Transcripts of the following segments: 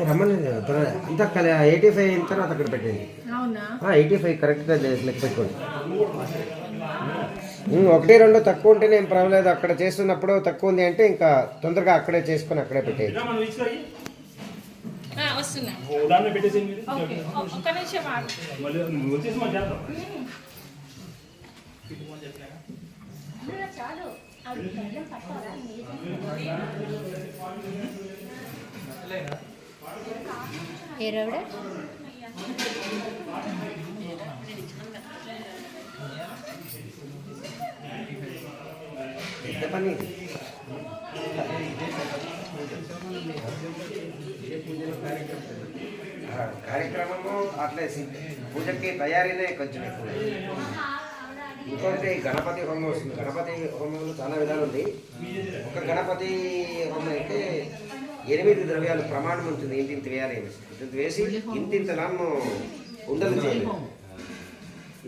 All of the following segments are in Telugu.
రమ్మని అంతా ఎయిటీ ఫైవ్ అయిన తర్వాత అక్కడ పెట్టండి అవునా? ఎయిటీ ఫైవ్ కరెక్ట్గా లెక్క పెట్టుకోండి. ఒకటి రెండు తక్కువ ఉంటేనే ఏం పర్వాలేదు అక్కడ చేస్తున్నప్పుడు తక్కువ ఉంది అంటే ఇంకా తొందరగా అక్కడే చేసుకొని అక్కడే పెట్టేది ఇదా ఏరావిడ? కార్యక్రమము అట్లే పూజకి తయారీనే కొంచెం ఎక్కువ. ఇంకొకటి గణపతి హోమం వస్తుంది. గణపతి హోమంలో చాలా విధాలు ఉంది. ఒక గణపతి హోమం అయితే ఎనిమిది ద్రవ్యాలు ప్రమాణం ఉంటుంది ఇంటింత వేయాలి. ఇంతింత వేసి ఇంతింత లాము ఉండలు చేయాలి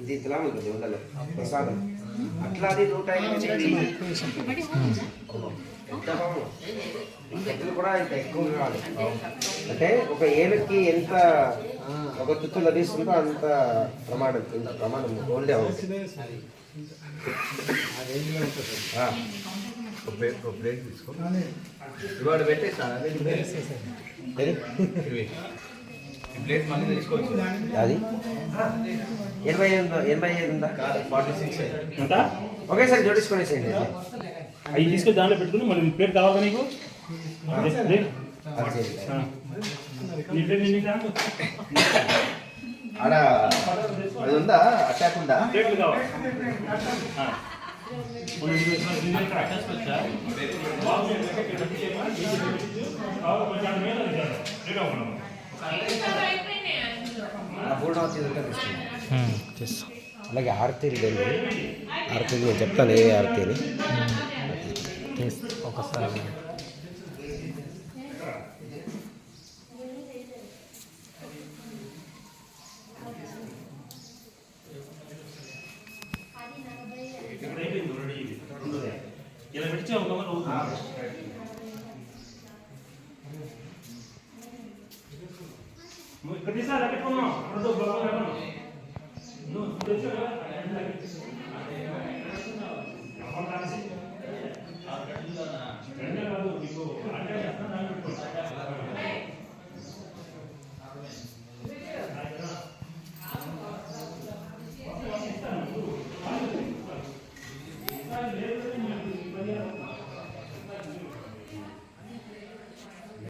ఇంతింత లాము ఉంటుంది ఉండలు ప్రసాదం. అట్లా అది నూట ఎనిమిది కూడా ఇంత ఎక్కువ కావాలి అంటే ఒక ఏనుగుకి ఎంత ఒక తుత్తు లభిస్తుందో అంత ప్రమాణం ఇంత ప్రమాణం గోల్డే అవుతుంది ఒక ప్లేట్ తీసుకో. పెట్టేస్తాను అదే ఏది? ఇవి. ఈ ప్లేట్ మళ్ళీ తీసుకోవచ్చు. అది? ఎనభై ఐదు ఎనభై ఐదు ఉందా? Forty six. ఎంత? ఒకేసారి జోడించుకునేసేయండి అవి తీసుకొని దాంట్లో పెట్టుకుని మళ్ళీ ప్లేట్ కావాలా నీకు? ఆడ అది ఉందా? అటాక్ ఉందా? ప్లేట్లు కావాలి? అలాగే ఆరతీలు లేండి ఆరతీలు నేను చెప్తాను ఏ ఆరతి అని. ఒకసారి ఇలా పెడితే ఒక గంట అవుతుంది. నువ్వు ఇక్కడ తీసా పెట్టుకున్నావు అక్కడ బలం నువ్వు తెచ్చావు కదా